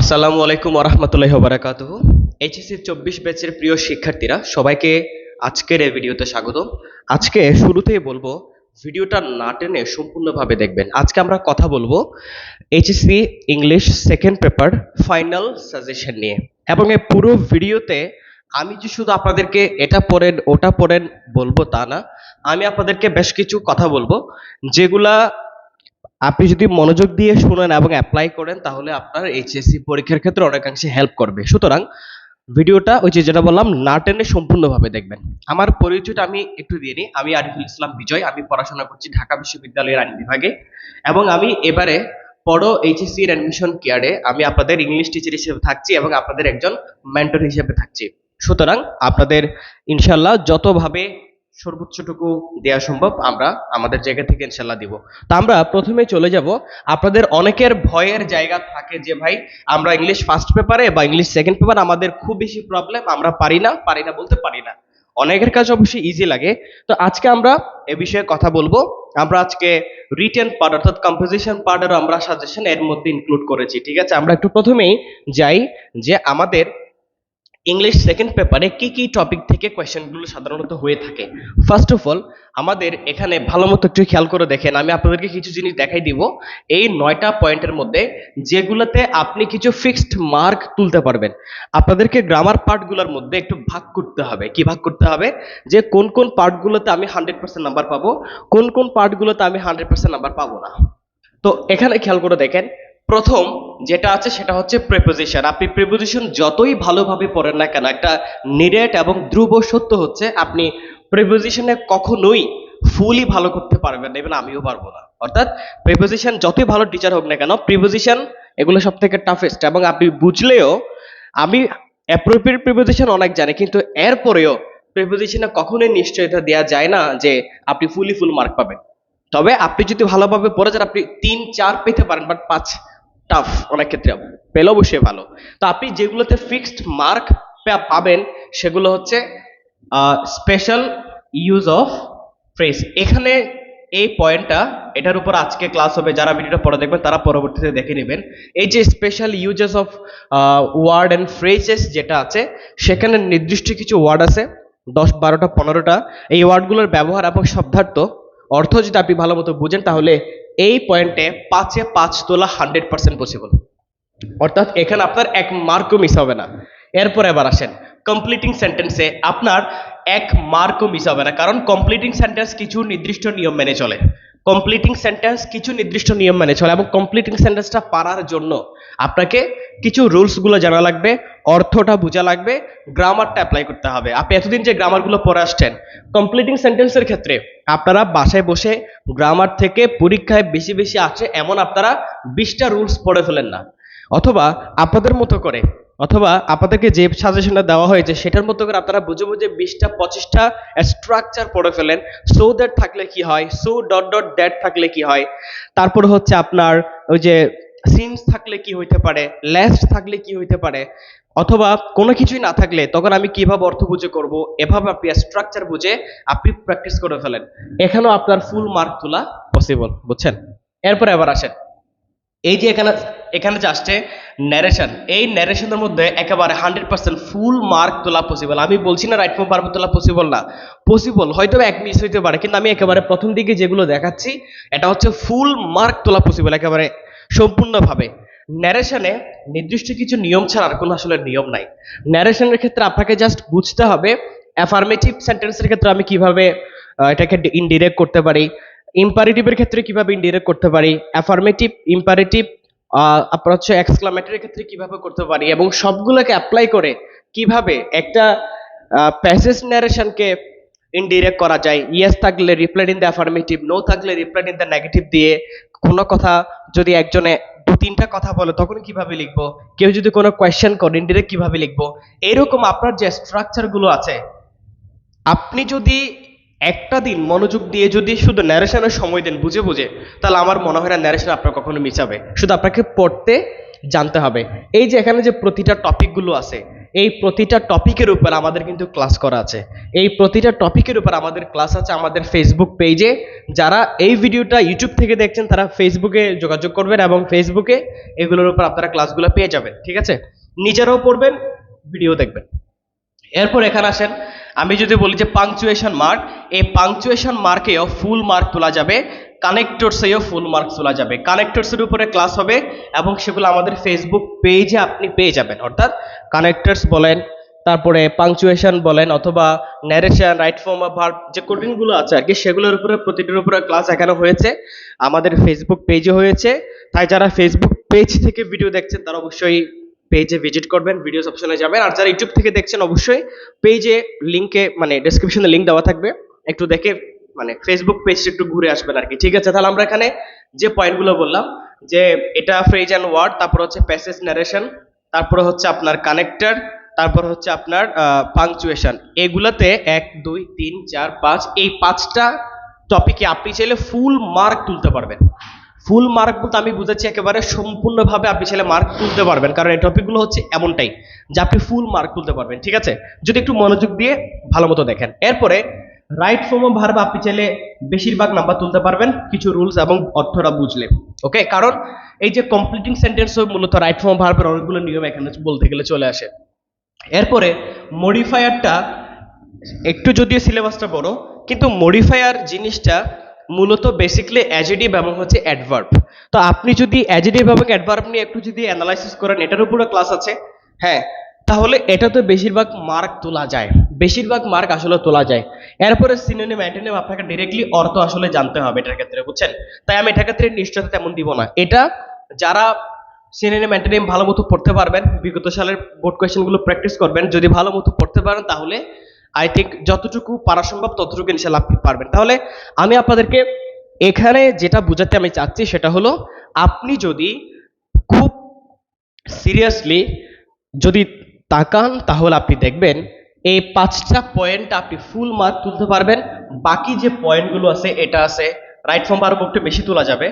আসসালামু আলাইকুম ওরহামতুল্লাহ বারাকাত এইচএসসি চব্বিশ ব্যাচের প্রিয় শিক্ষার্থীরা, সবাইকে আজকের এই ভিডিওতে স্বাগত আজকে শুরুতেই বলব, ভিডিওটা না টেনে সম্পূর্ণভাবে দেখবেন। আজকে আমরা কথা বলব HSC English second paper final suggestion নিয়ে। এবং এই পুরো ভিডিওতে আমি যে শুধু আপনাদেরকে এটা পড়েন, ওটা পড়েন বলব তা না, আমি আপনাদেরকে বেশ কিছু কথা বলব, যেগুলা আপনি যদি মনোযোগ দিয়ে শুনেন এবং অ্যাপ্লাই করেন, তাহলে আপনার এইচএসসি পরীক্ষার ক্ষেত্রে অনেকাংশে হেল্প করবে। সুতরাং ভিডিওটা ওই যে যেটা বললাম, না টেনে সম্পূর্ণভাবে দেখবেন। আমার পরিচয়টা আমি একটু দিয়ে নিই। আমি আরিফুল ইসলাম বিজয়। আমি পড়াশোনা করছি ঢাকা বিশ্ববিদ্যালয়ের আইন বিভাগে। এবং আমি এবারে পড়ো এইচএসসি এর অ্যাডমিশন কেয়ারে আমি আপনাদের ইংলিশ টিচার হিসেবে থাকছি এবং আপনাদের একজন মেন্টর হিসেবে থাকছি। সুতরাং আপনাদের ইনশাল্লাহ যতভাবে সর্বোচ্চটুকু দেওয়া সম্ভব আমরা আমাদের জায়গা থেকে ইনশাল্লাহ দিব। তা আমরা প্রথমে চলে যাব। আপনাদের অনেকের ভয়ের জায়গা থাকে যে, ভাই, আমরা ইংলিশ ফার্স্ট পেপারে বা ইংলিশ সেকেন্ড পেপার আমাদের খুব বেশি প্রবলেম আমরা পারি না পারি না বলতে পারি না। অনেকের কাছে অবশ্যই ইজি লাগে। তো আজকে আমরা এ বিষয়ে কথা বলব। আমরা আজকে রিটেন পার্ট অর্থাৎ কম্পোজিশন পার্টেরও আমরা সাজেশন এর মধ্যে ইনক্লুড করেছি, ঠিক আছে? আমরা একটু প্রথমেই যাই যে, আমাদের ইংলিশ সেকেন্ড পেপারে কি কি টপিক থেকে কোয়েশ্চেনগুলো সাধারণত হয়ে থাকে? ফার্স্ট অফ অল আমাদের এখানে ভালো মতো একটু খেয়াল করে দেখেন, আমি আপনাদেরকে কিছু জিনিস দেখাই দিব। এই নয়টা পয়েন্টের মধ্যে যেগুলোতে আপনি কিছু ফিক্সড মার্ক তুলতে পারবেন। আপনাদেরকে গ্রামার পার্টগুলোর মধ্যে একটু ভাগ করতে হবে। কি ভাগ করতে হবে? যে কোন কোন পার্টগুলোতে আমি হান্ড্রেড পার্সেন্ট নাম্বার পাবো, কোন কোন পার্টগুলোতে আমি হান্ড্রেড পার্সেন্ট নাম্বার পাবো না। তো এখানে খেয়াল করে দেখেন প্রথম যেটা আছে সেটা হচ্ছে প্রেপোজিশন আপনি প্রেপোজিশন যতই ভালোভাবে পড়েন না কেন, একটা নিরেট এবং ধ্রুব সত্য হচ্ছে, আপনি প্রেপোজিশনে কখনোই ফুলই ভালো করতে পারবেন না এবং আমিও পারব না। অর্থাৎ প্রেপোজিশন যতই ভালো টিচার হোক না কেন প্রিপোজিশন এগুলো সব থেকে টাফেস্ট এবং আপনি বুঝলেও, আমি অ্যাপ্রোপ্রিয়েট প্রিপোজিশন অনেক জানি, কিন্তু এরপরেও প্রিপোজিশনে কখনোই নিশ্চয়তা দেওয়া যায় না যে আপনি ফুলি ফুল মার্ক পাবেন। তবে আপনি যদি ভালোভাবে পড়ে যান, আপনি তিন, চার পেতে পারেন বাট পাঁচ টাফ অনেক ক্ষেত্রে পেলে অবশ্যই ভালো। তো আপনি যেগুলোতে ফিক্সড মার্ক পাবেন, সেগুলো হচ্ছে স্পেশাল ইউজ অফ ফ্রেজ এখানে এই পয়েন্টটা এটার উপর আজকে ক্লাস হবে, যারা ভিডিওটা পরে দেখবেন, তারা পরবর্তীতে দেখে নেবেন। এই যে special uses of word and phrases যেটা আছে, সেখানে নির্দিষ্ট কিছু ওয়ার্ড আছে, দশ, বারোটা, পনেরোটা। এই ওয়ার্ডগুলোর ব্যবহার এবং শব্দার্থ, অর্থ যদি আপনি ভালো মতো বুঝেন, তাহলে এই পয়েন্টে পাঁচে পাঁচ তোলা হান্ড্রেড পার্সেন্ট পসিবল অর্থাৎ এখানে আপনার এক মার্কও মিস হবে না। এরপর এবার আসেন কমপ্লিটিং সেন্টেন্সে আপনার এক মার্কও মিস হবে না, কারণ কমপ্লিটিং সেন্টেন্স কিছু নির্দিষ্ট নিয়ম মেনে চলে। কমপ্লিটিং সেন্টেন্স কিছু নির্দিষ্ট নিয়ম মেনে চলে এবং কমপ্লিটিং সেন্টেন্সটা পারার জন্য আপনাকে কিছু রুলসগুলো জানা লাগবে। অর্থটা বোঝা লাগবে গ্রামারটা অ্যাপ্লাই করতে হবে। আপনি এতদিন যে গ্রামারগুলো পড়ে আসছেন কমপ্লিটিং সেন্টেন্সের ক্ষেত্রে আপনারা বাসায় বসে গ্রামার থেকে পরীক্ষায় বেশি বেশি আসে এমন আপনারা বিশটা রুলস পড়ে ফেলেন না। অথবা আপনাদের মতো করে, অথবা আপনাদেরকে যে সাজেশনটা দেওয়া হয়েছে, সেটার মতো করে আপনারা বুঝে বুঝে বিশটা, পঁচিশটা স্ট্রাকচার পড়ে ফেলেন। সো দ্যাট থাকলে কি হয়? সো ডট ডট দ্যাট থাকলে কি হয়? তারপর হচ্ছে আপনার ওই যে সিন্স থাকলে কি হইতে পারে লেস্ট থাকলে কি হইতে পারে, অথবা কোনো কিছুই না থাকলে তখন আমি কীভাবে অর্থ বুঝে করব, এভাবে আপনি স্ট্রাকচার বুঝে আপনি প্র্যাকটিস করে ফেলেন। এখানেও আপনার ফুল মার্ক তোলা পসিবল বুঝছেন? এরপর এবার আসেন। এই যে এখানে এখানে যে আসছে ন্যারেশন এই ন্যারেশনের মধ্যে একেবারে হান্ড্রেড পার্সেন্ট ফুল মার্ক তোলা পসিবল আমি বলছি না রাইট ফর্ম পারব তোলা পসিবল না। পসিবল হয়তো এক মিস হইতে পারে, কিন্তু আমি একেবারে প্রথম দিকে যেগুলো দেখাচ্ছি, এটা হচ্ছে ফুল মার্ক তোলা পসিবল একেবারে সম্পূর্ণভাবে। ন্যারেশনে নির্দিষ্ট কিছু নিয়ম ছাড়া আর কোনো আসলে নিয়ম নাই। ন্যারেশনের ক্ষেত্রে আপনাকে জাস্ট বুঝতে হবে অ্যাফার্মেটিভ সেন্টেন্সের ক্ষেত্রে আমি কীভাবে এটাকে ইনডিরেক্ট করতে পারি ইম্পারেটিভের ক্ষেত্রে কীভাবে ইনডিরেক্ট করতে পারি অ্যাফার্মেটিভ ইম্পারেটিভ আপনার হচ্ছে এক্সক্লামেটরির ক্ষেত্রে কীভাবে করতে পারি এবং সবগুলোকে অ্যাপ্লাই করে কীভাবে একটা প্যাসেজ ন্যারেশনকে ইনডিরেক্ট করা যায়। ইয়েস থাকলে replied in the affirmative no থাকলে রিপ্লাইড ইন দ্য নেগেটিভ দিয়ে কোনো কথা যদি একজনে দু তিনটা কথা বলে, তখন কীভাবে লিখব? কেউ যদি কোনো কোয়েশ্চেন করে ইনডিরেক্ট কীভাবে লিখব? এরকম আপনার যে স্ট্রাকচারগুলো আছে, আপনি যদি একটা দিন মনোযোগ দিয়ে যদি শুধু ন্যারেশনের সময় দেন বুঝে বুঝে, তাহলে আমার মনে হয় না ন্যারেশন আপনার কখনো মিশাবে শুধু আপনাকে পড়তে জানতে হবে। এই যে এখানে যে প্রতিটা টপিকগুলো আছে এই প্রতিটা টপিকের উপর আমাদের কিন্তু ক্লাস করা আছে। এই প্রতিটা টপিকের উপর আমাদের ক্লাস আছে আমাদের ফেসবুক পেজে যারা এই ভিডিওটা ইউটিউব থেকে দেখছেন, তারা ফেসবুকে যোগাযোগ করবেন এবং ফেসবুকে এগুলোর উপর আপনারা ক্লাসগুলো পেয়ে যাবেন, ঠিক আছে? নিজেরাও পড়বেন ভিডিও দেখবেন। এরপর এখানে আসেন, আমি যদি বলি যে পাংচুয়েশন মার্ক এই পাংচুয়েশন মার্কেও ফুল মার্ক তোলা যাবে। কানেক্টরসেও ফুল মার্ক তোলা যাবে। কানেক্টরসের উপরে ক্লাস হবে এবং সেগুলো আমাদের ফেসবুক পেজে আপনি পেয়ে যাবেন। অর্থাৎ কানেক্টরস বলেন, তারপরে পাংচুয়েশন বলেন অথবা narration right form of verb যে কোডিংগুলো আছে আর কি, সেগুলোর উপরে প্রতিটির উপরে ক্লাস এখানে হয়েছে। আমাদের ফেসবুক পেজে হয়েছে। তাই যারা ফেসবুক পেজ থেকে ভিডিও দেখছেন, তারা অবশ্যই পেজে ভিজিট করবেন ভিডিওস অপশনে যাবেন। আর যারা ইউটিউব থেকে দেখছেন, অবশ্যই পেজে লিংকে মানে ডেসক্রিপশনে লিংক দেওয়া থাকবে। একটু দেখে মানে ফেসবুক পেজটা একটু ঘুরে আসবেন আর কি ঠিক আছে, তাহলে আমরা এখানে যে পয়েন্টগুলো বললাম, যে এটা ফ্রেজ অ্যান্ড ওয়ার্ড তারপর হচ্ছে প্যাসেজ ন্যারেশন তারপর হচ্ছে আপনার কানেক্টর তারপর হচ্ছে আপনার পাংচুয়েশন এগুলাতে এক, দুই, তিন, চার, পাঁচ, এই পাঁচটা টপিকে আপনি চাইলে ফুল মার্ক তুলতে পারবেন। ফুল মার্ক বলতে আমি বুঝাচ্ছি একেবারে সম্পূর্ণভাবে আপনি চাইলে মার্ক তুলতে পারবেন, কারণ এই টপিকগুলো হচ্ছে এমনটাই, যে আপনি ফুল মার্ক তুলতে পারবেন। ঠিক আছে? যদি একটু মনোযোগ দিয়ে ভালো মতো দেখেন। এরপরে রাইট ফর্ম অফ ভার্ব আপনি চাইলে বেশিরভাগ নাম্বার তুলতে পারবেন, কিছু রুলস এবং অর্থটা বুঝলে। ওকে কারণ এই যে কমপ্লিটিং সেন্টেন্স মূলত রাইট ফর্ম ভার্বের অনেকগুলো নিয়ম এখানে বলতে গেলে চলে আসে। এরপরে মডিফায়ারটা একটু যদিও সিলেবাসটা বড়, কিন্তু মডিফায়ার জিনিসটা মূলত বেসিকলি অ্যাজেডিভ এবং হচ্ছে অ্যাডভার্ব তো আপনি যদি অ্যাজেডিভ এবং অ্যাডভার্ব নিয়ে একটু যদি অ্যানালাইসিস করেন, এটার উপরে ক্লাস আছে। হ্যাঁ তাহলে এটা তো বেশিরভাগ মার্ক তোলা যায়। বেশিরভাগ মার্ক আসলে তোলা যায়। এরপরে সিনোনিম অ্যান্টোনিম আপনাকে ডিরেক্টলি অর্থ আসলে জানতে হবে এটার ক্ষেত্রে, বুঝছেন? তাই আমি এটার ক্ষেত্রে নিশ্চয়তা তেমন দিব না। এটা যারা সিনোনিম অ্যান্টোনিম ভালো মতো পড়তে পারবেন, বিগত সালের বোর্ড কোয়েশ্চেনগুলো প্র্যাকটিস করবেন, যদি ভালো মতো পড়তে পারেন, তাহলে আই থিঙ্ক যতটুকু পারা সম্ভব ততটুকু ইনশাল্লাহ আপনি পারবেন। তাহলে আমি আপনাদেরকে এখানে যেটা বোঝাতে আমি চাচ্ছি সেটা হলো, আপনি যদি খুব সিরিয়াসলি যদি তাকান, তাহলে আপনি দেখবেন এই পাঁচটা পয়েন্ট আপনি ফুল মার্ক তুলতে পারবেন। বাকি যে পয়েন্টগুলো আছে, এটা আছে। রাইট ফর্ম আরও একটু বেশি তোলা যাবে।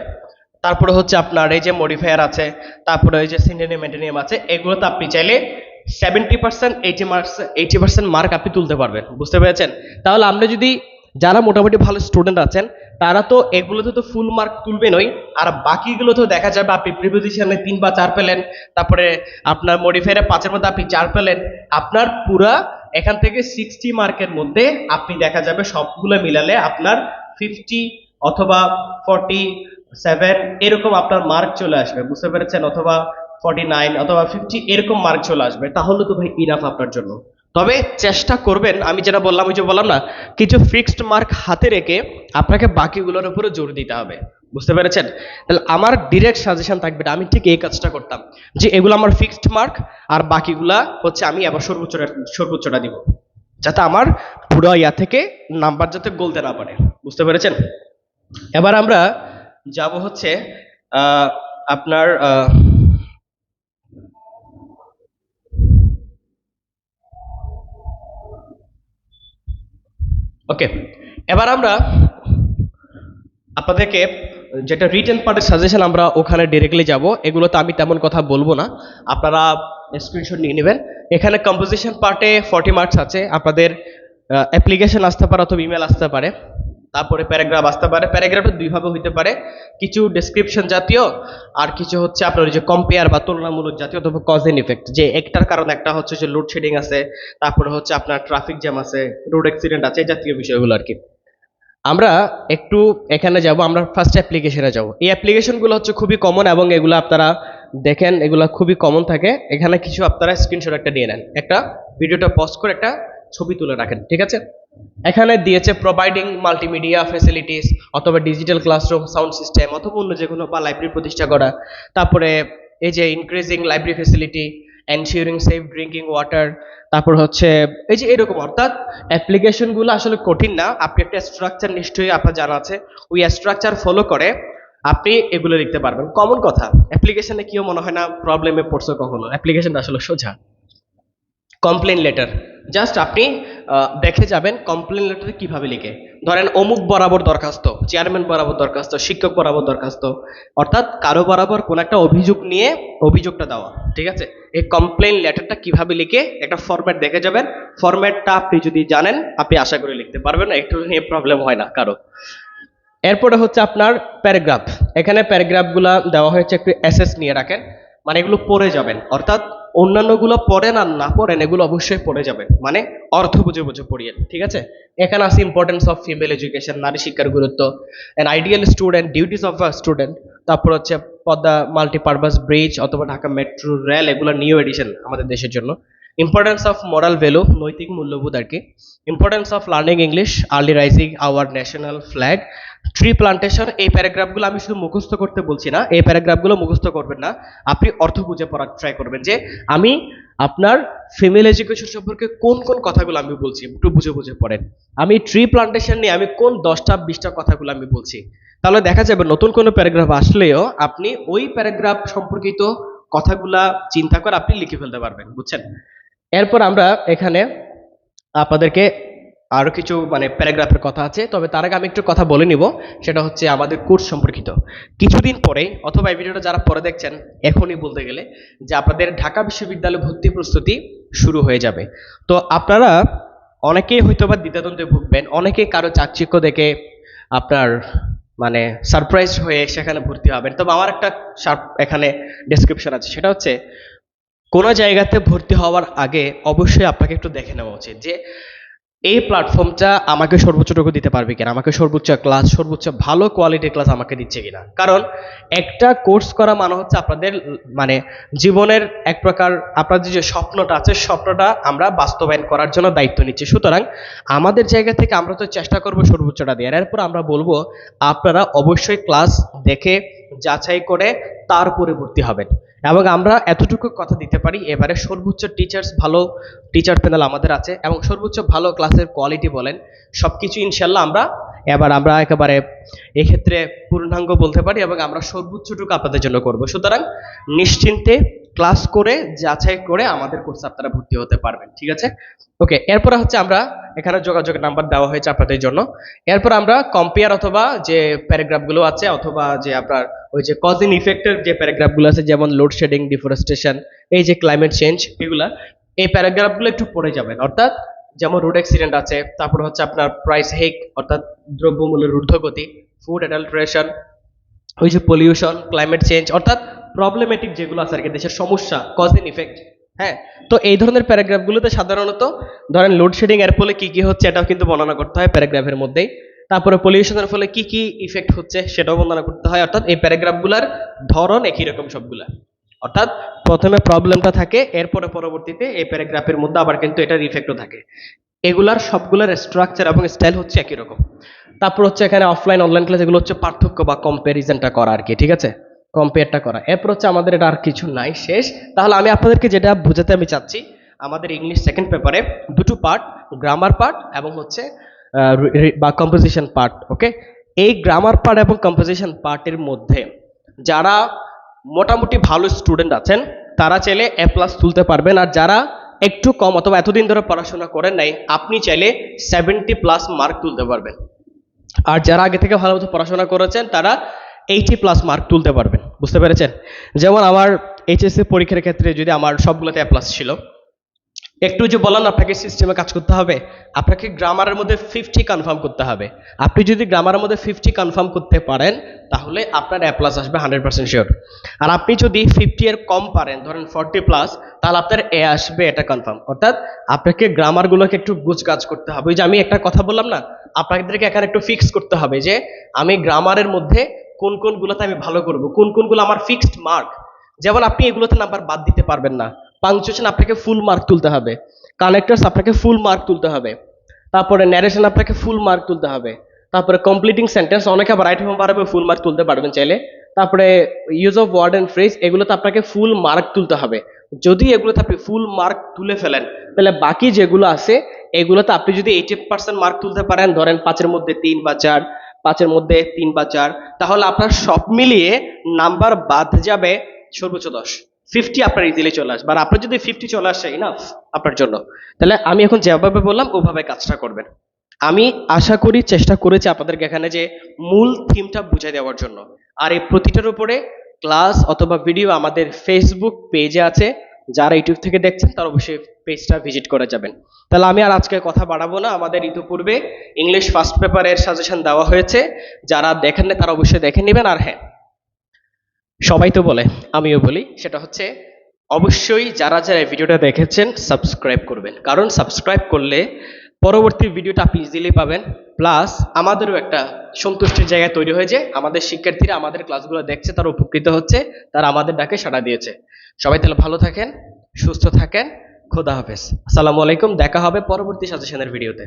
তারপরে হচ্ছে আপনার এই যে মডিফায়ার আছে, তারপরে এই যে সিন্ডেনিয়াম মেন্টেনিয়াম আছে, এগুলোতে আপনি চাইলে seventy percent eighty marks eighty percent mark আপনি তুলতে পারবেন। বুঝতে পেরেছেন? তাহলে আমরা যদি, যারা মোটামুটি ভালো স্টুডেন্ট আছেন, তারা তো এগুলোতে তো ফুল মার্ক তুলবেনই আর বাকিগুলো তো দেখা যাবে আপনি প্রিপোজিশনে তিন বা চার পেলেন, তারপরে আপনার মডিফায়ারে পাঁচের মধ্যে আপনি চার পেলেন। আপনার পুরা এখান থেকে সিক্সটি মার্কের মধ্যে আপনি দেখা যাবে সবগুলো মিলালে আপনার ফিফটি অথবা ফর্টি সেভেন এরকম আপনার মার্ক চলে আসবে, বুঝতে পেরেছেন? অথবা ফর্টি নাইন অথবা ফিফটি এরকম মার্ক চলে আসবে, তাহলে তো ভাই ইনাফ আপনার জন্য। তবে চেষ্টা করবেন, আমি যেটা বললাম, ওই যে বললাম না, কিছু ফিক্সড মার্ক হাতে রেখে আপনাকে বাকিগুলোর উপরে জোর দিতে হবে। বুঝতে পেরেছেন? তাহলে আমার ডিরেক্ট সাজেশন থাকবে আমি ঠিক এই কাজটা করতাম, যে এগুলো আমার ফিক্সড মার্ক আর বাকিগুলা হচ্ছে আমি আবার সর্বোচ্চটা সর্বোচ্চটা দিব, যাতে আমার পুরো ইয়া থেকে নাম্বার যাতে গলতে না পারে, বুঝতে পেরেছেন? এবার আমরা যাব হচ্ছে আপনার ওকে এবার আমরা আপনাদেরকে যেটা রিটেন পার্টের সাজেশন আমরা ওখানে ডিরেক্টলি যাব, এগুলোতে আমি তেমন কথা বলব না। আপনারা স্ক্রিনশট নিয়ে নেবেন। এখানে কম্পোজিশন পার্টে ফর্টি মার্কস আছে। আপনাদের অ্যাপ্লিকেশন আসতে পারে অথবা ইমেল আসতে পারে। তারপরে প্যারাগ্রাফ আসতে পারে। প্যারাগ্রাফটা দুইভাবে হইতে পারে। কিছু ডেসক্রিপশন জাতীয় আর কিছু হচ্ছে আপনার ওই যে কম্পেয়ার বা তুলনামূলক জাতীয় অথবা কজ এন ইফেক্ট যে একটার কারণ, একটা হচ্ছে যে লোডশেডিং আছে। তারপরে হচ্ছে আপনার ট্রাফিক জ্যাম আছে রোড অ্যাক্সিডেন্ট আছে, এই জাতীয় বিষয়গুলো আর কি আমরা একটু এখানে যাব, আমরা ফার্স্ট অ্যাপ্লিকেশনে যাব। এই অ্যাপ্লিকেশনগুলো হচ্ছে খুবই কমন এবং এগুলো আপনারা দেখেন, এগুলো খুবই কমন থাকে। এখানে কিছু আপনারা স্ক্রিনশট একটা নিয়ে নেন। একটা ভিডিওটা পজ করে একটা ছবি তুলে রাখেন, ঠিক আছে? এখানে দিয়েছে প্রোভাইডিং মাল্টিমিডিয়া ফ্যাসিলিটিস অথবা ডিজিটাল ক্লাসরুম সাউন্ড সিস্টেম অথবা অন্য যে কোনো বা লাইব্রেরি প্রতিষ্ঠা করা। তারপরে এই যে increasing library facility ensuring safe drinking water তারপর হচ্ছে এই যে এরকম, অর্থাৎ অ্যাপ্লিকেশনগুলো আসলে কঠিন না, আপনি একটা স্ট্রাকচার নিশ্চয়ই আপনার জানা আছে, ওই স্ট্রাকচার ফলো করে আপনি এগুলো লিখতে পারবেন। কমন কথা অ্যাপ্লিকেশনে কেউ মনে হয় না প্রবলেমে পড়ছো কখনো? অ্যাপ্লিকেশনটা আসলে সোজা। কমপ্লেন লেটার জাস্ট আপনি দেখে যাবেন কমপ্লেন লেটারে কীভাবে লিখে। ধরেন, অমুক বরাবর দরখাস্ত চেয়ারম্যান বরাবর দরখাস্ত, শিক্ষক বরাবর দরখাস্ত, অর্থাৎ কারও বরাবর কোন একটা অভিযোগ নিয়ে অভিযোগটা দেওয়া, ঠিক আছে? এই কমপ্লেন লেটারটা কীভাবে লিখে একটা ফরম্যাট দেখে যাবেন। ফরম্যাটটা আপনি যদি জানেন, আপনি আশা করে লিখতে পারবেন, একটু নিয়ে প্রবলেম হয় না কারও। এরপরে হচ্ছে আপনার প্যারাগ্রাফ এখানে প্যারাগ্রাফগুলো দেওয়া হয়েছে একটু এসএস নিয়ে রাখেন মানে এগুলো পড়ে যাবেন। অর্থাৎ অন্যান্যগুলো পড়েন আর না পড়েন এগুলো অবশ্যই পড়ে যাবেন মানে অর্থ বুঝে বুঝে পড়িয়ে, ঠিক আছে? এখানে আছে ইম্পর্টেন্স অফ ফিমেল এডুকেশন নারী শিক্ষার গুরুত্ব an ideal student duties of a student তারপর হচ্ছে পদ্মা মাল্টিপারপাস ব্রিজ অথবা ঢাকা মেট্রো রেল এগুলো নিউ এডিশন আমাদের দেশের জন্য। ইম্পর্টেন্স অফ মোরাল ভ্যালু নৈতিক মূল্যবোধ আর কি। Importance of learning English early rising our national flag tree plantation এই প্যারাগ্রাফগুলো আমি শুধু মুখস্থ করতে বলছি না, এই প্যারাগ্রাফগুলো মুখস্থ করবেন না। আপনি অর্থ বুঝে পড়ার ট্রাই করবেন যে, আমি আপনার ফিমেল এডুকেশন সম্পর্কে কোন কোন কথাগুলো আমি বলছি, একটু বুঝে বুঝে পড়েন। আমি ট্রি প্লান্টেশন নিয়ে আমি কোন দশটা, বিশটা কথাগুলো আমি বলছি? তাহলে দেখা যাবে নতুন কোনো প্যারাগ্রাফ আসলেও আপনি ওই প্যারাগ্রাফ সম্পর্কিত কথাগুলা চিন্তা করে আপনি লিখে ফেলতে পারবেন, বুঝছেন? এরপর আমরা এখানে আপনাদেরকে আরও কিছু মানে প্যারাগ্রাফের কথা আছে, তবে তার আগে আমি একটু কথা বলে নিব। সেটা হচ্ছে আমাদের কোর্স সম্পর্কিত। কিছুদিন পরে, অথবা এই ভিডিওটা যারা পরে দেখছেন, এখনই বলতে গেলে যে আপনাদের ঢাকা বিশ্ববিদ্যালয়ে ভর্তি প্রস্তুতি শুরু হয়ে যাবে। তো আপনারা অনেকেই হয়তো বা দ্বিধাদ্বন্দ্বে ভুগবেন অনেকে কারও চাকচিক্য দেখে আপনার মানে সারপ্রাইজ হয়ে সেখানে ভর্তি হবেন। তবে আমার একটা এখানে ডেসক্রিপশন আছে। সেটা হচ্ছে, কোনো জায়গাতে ভর্তি হওয়ার আগে অবশ্যই আপনাকে একটু দেখে নেওয়া উচিত যে এই প্ল্যাটফর্মটা আমাকে সর্বোচ্চটুকু দিতে পারবে কিনা? আমাকে সর্বোচ্চ ক্লাস সর্বোচ্চ ভালো কোয়ালিটির ক্লাস আমাকে দিচ্ছে কিনা? কারণ একটা কোর্স করা মানে হচ্ছে আপনাদের মানে জীবনের এক প্রকার, আপনাদের যে স্বপ্নটা আছে, স্বপ্নটা আমরা বাস্তবায়ন করার জন্য দায়িত্ব নিচ্ছি। সুতরাং আমাদের জায়গা থেকে আমরা তো চেষ্টা করব সর্বোচ্চটা দেওয়ার। এরপর আমরা বলব, আপনারা অবশ্যই ক্লাস দেখে যাচাই করে তার পরিবর্তী হবেন। এবং আমরা এতটুকু কথা দিতে পারি, এবারে সর্বোচ্চ টিচার্স ভালো টিচার প্যানেল আমাদের আছে এবং সর্বোচ্চ ভালো ক্লাসের কোয়ালিটি বলেন সব কিছু ইনশাল্লাহ আমরা, এবার আমরা একেবারে এক্ষেত্রে পূর্ণাঙ্গ বলতে পারি এবং আমরা সর্বোচ্চটুকু আপনাদের জন্য করব। সুতরাং নিশ্চিন্তে ক্লাস করে, যাচাই করে আমাদের কোর্সে আপনারা ভর্তি হতে পারবেন, ঠিক আছে? ওকে এরপরে হচ্ছে আমরা এখানে যোগাযোগের নাম্বার দেওয়া হয়েছে আপনাদের জন্য। এরপর আমরা কম্পেয়ার অথবা যে প্যারাগ্রাফগুলো আছে, অথবা যে আপনার ওই যে কজিন ইফেক্টের যে প্যারাগ্রাফগুলো আছে, যেমন লোডশেডিং ডিফরেস্টেশন এই যে ক্লাইমেট চেঞ্জ এগুলা, এই প্যারাগ্রাফগুলো একটু পড়ে যাবেন। অর্থাৎ যেমন রোড অ্যাক্সিডেন্ট আছে, তারপর হচ্ছে আপনার প্রাইস হেক অর্থাৎ দ্রব্যমূল্যের ঊর্ধ্বগতি ফুড অ্যাডাল্ট্রেশন ওই যে পলিউশন ক্লাইমেট চেঞ্জ অর্থাৎ প্রবলেমেটিক যেগুলো আছে আর কি দেশের সমস্যা কজ ইন ইফেক্ট হ্যাঁ? তো এই ধরনের প্যারাগ্রাফগুলোতে সাধারণত ধরেন লোডশেডিং এর ফলে কি কি হচ্ছে এটাও কিন্তু বর্ণনা করতে হয় প্যারাগ্রাফের মধ্যেই। তারপরে পলিউশনের ফলে কি কি ইফেক্ট হচ্ছে সেটাও বর্ণনা করতে হয়। অর্থাৎ এই প্যারাগ্রাফগুলোর ধরন একই রকম সবগুলা। অর্থাৎ প্রথমে প্রবলেমটা থাকে, এরপরে পরবর্তীতে এই প্যারাগ্রাফের মধ্যে আবার কিন্তু এটার ইফেক্টও থাকে। এগুলার সবগুলোর স্ট্রাকচার এবং স্টাইল হচ্ছে একই রকম। তারপর হচ্ছে এখানে অফলাইন অনলাইন ক্লাস এগুলো হচ্ছে পার্থক্য বা কম্প্যারিজনটা করা আর কি ঠিক আছে? কম্পেয়ারটা করা। এরপর হচ্ছে আমাদের এটা আর কিছু নাই, শেষ। তাহলে আমি আপনাদেরকে যেটা বোঝাতে আমি চাচ্ছি, আমাদের ইংলিশ সেকেন্ড পেপারে দুটো পার্ট গ্রামার পার্ট এবং হচ্ছে বা কম্পোজিশন পার্ট ওকে এই গ্রামার পার্ট এবং কম্পোজিশন পার্টের মধ্যে যারা মোটামুটি ভালো স্টুডেন্ট আছেন, তারা চাইলে এ প্লাস তুলতে পারবেন। আর যারা একটু কম অথবা এতদিন ধরে পড়াশোনা করেন নাই, আপনি চাইলে সেভেন্টি প্লাস মার্ক তুলতে পারবেন। আর যারা আগে থেকে ভালো মতো পড়াশোনা করেছেন, তারা এইটি প্লাস মার্ক তুলতে পারবেন। বুঝতে পেরেছেন? যেমন আমার এইচএসসি পরীক্ষার ক্ষেত্রে যদি আমার সবগুলোতে এ প্লাস ছিল, একটু যে বললাম আপনাকে সিস্টেমে কাজ করতে হবে, আপনাকে গ্রামারের মধ্যে ফিফটি কনফার্ম করতে হবে। আপনি যদি গ্রামারের মধ্যে ফিফটি কনফার্ম করতে পারেন, তাহলে আপনার এ প্লাস আসবে হান্ড্রেড পার্সেন্ট শিওর আর আপনি যদি ফিফটি এর কম পারেন, ধরেন ফর্টি প্লাস তাহলে আপনার এ আসবে, এটা কনফার্ম অর্থাৎ আপনাকে গ্রামারগুলোকে একটু গুছগাছ করতে হবে। ওই যে আমি একটা কথা বললাম না, আপনাদেরকে এখানে একটু ফিক্স করতে হবে যে, আমি গ্রামারের মধ্যে কোন কোনগুলোতে আমি ভালো করব? কোন কোনগুলো আমার ফিক্সড মার্ক যেমন আপনি এগুলোতে নাম্বার বাদ দিতে পারবেন না। পাংচুয়েশন আপনাকে ফুল মার্ক তুলতে হবে। কানেক্টরস আপনাকে ফুল মার্ক তুলতে হবে। তারপরে ন্যারেশন আপনাকে ফুল মার্ক তুলতে হবে। তারপরে কমপ্লিটিং সেন্টেন্স অনেকে আবার রাইট ফর্ম পারবে ফুল মার্ক তুলতে পারবেন চাইলে। তারপরে use of word and phrase এগুলোতে আপনাকে ফুল মার্ক তুলতে হবে। যদি এগুলোতে আপনি ফুল মার্ক তুলে ফেলেন, তাহলে বাকি যেগুলো আছে, এগুলোতে আপনি যদি এইটি পার্সেন্ট মার্ক তুলতে পারেন, ধরেন পাঁচের মধ্যে তিন বা চার পাঁচের মধ্যে তিন বা চার, তাহলে আপনার সব মিলিয়ে নাম্বার বাদ যাবে সর্বোচ্চ দশ। ফিফটি আপনার ইজিলি চলে আসবে। আর আপনার যদি ফিফটি চলে আসে ইনাফ আপনার জন্য। তাহলে আমি এখন যেভাবে বললাম, ওভাবে কাজটা করবেন। আমি আশা করি, চেষ্টা করেছি আপনাদেরকে এখানে যে মূল থিমটা বুঝাই দেওয়ার জন্য। আর এই প্রতিটার উপরে ক্লাস অথবা ভিডিও আমাদের ফেসবুক পেজে আছে। যারা ইউটিউব থেকে দেখছেন, তারা অবশ্যই পেজটা ভিজিট করে যাবেন। তাহলে আমি আর আজকে কথা বাড়াবো না, আমাদের ইতিপূর্বে ইংলিশ ফার্স্ট পেপারের সাজেশন দেওয়া হয়েছে। যারা দেখেন না তারা অবশ্যই দেখে নেবেন, আর হ্যাঁ সবাই তো বলে, আমিও বলি, সেটা হচ্ছে অবশ্যই যারা যারা ভিডিওটা দেখেছেন সাবস্ক্রাইব করবেন। কারণ সাবস্ক্রাইব করলে পরবর্তী ভিডিওটা আপনি ইজিলি পাবেন। প্লাস আমাদেরও একটা সন্তুষ্টির জায়গা তৈরি হয়েছে। আমাদের শিক্ষার্থীরা আমাদের ক্লাসগুলো দেখছে, তারা উপকৃত হচ্ছে, তারা আমাদের ডাকে সাড়া দিয়েছে। সবাই তাহলে ভালো থাকেন, সুস্থ থাকেন, খোদা হাফেজ। আসসালামু আলাইকুম, দেখা হবে পরবর্তী সাজেশনের ভিডিওতে